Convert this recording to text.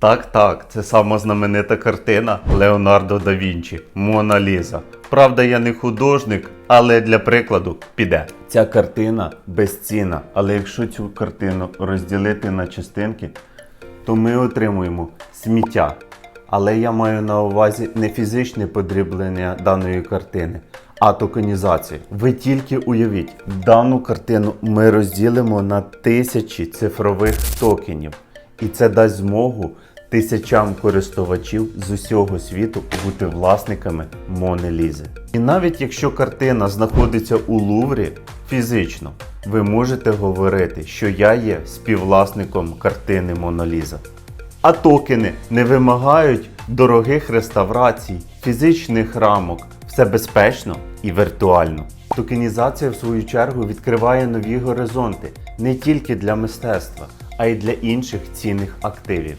Так, так, це сама знаменита картина Леонардо да Вінчі Мона Ліза. Правда, я не художник, але для прикладу піде. Ця картина безцінна, але якщо цю картину розділити на частинки, то ми отримуємо сміття. Але я маю на увазі не фізичне подріблення даної картини, а токенізацію. Ви тільки уявіть, дану картину ми розділимо на тисячі цифрових токенів, і це дасть змогу тисячам користувачів з усього світу бути власниками Мони Лізи. І навіть якщо картина знаходиться у Луврі фізично, ви можете говорити, що я є співвласником картини Мона Ліза. А токени не вимагають дорогих реставрацій, фізичних рамок. Все безпечно і віртуально. Токенізація, в свою чергу, відкриває нові горизонти не тільки для мистецтва, а й для інших цінних активів.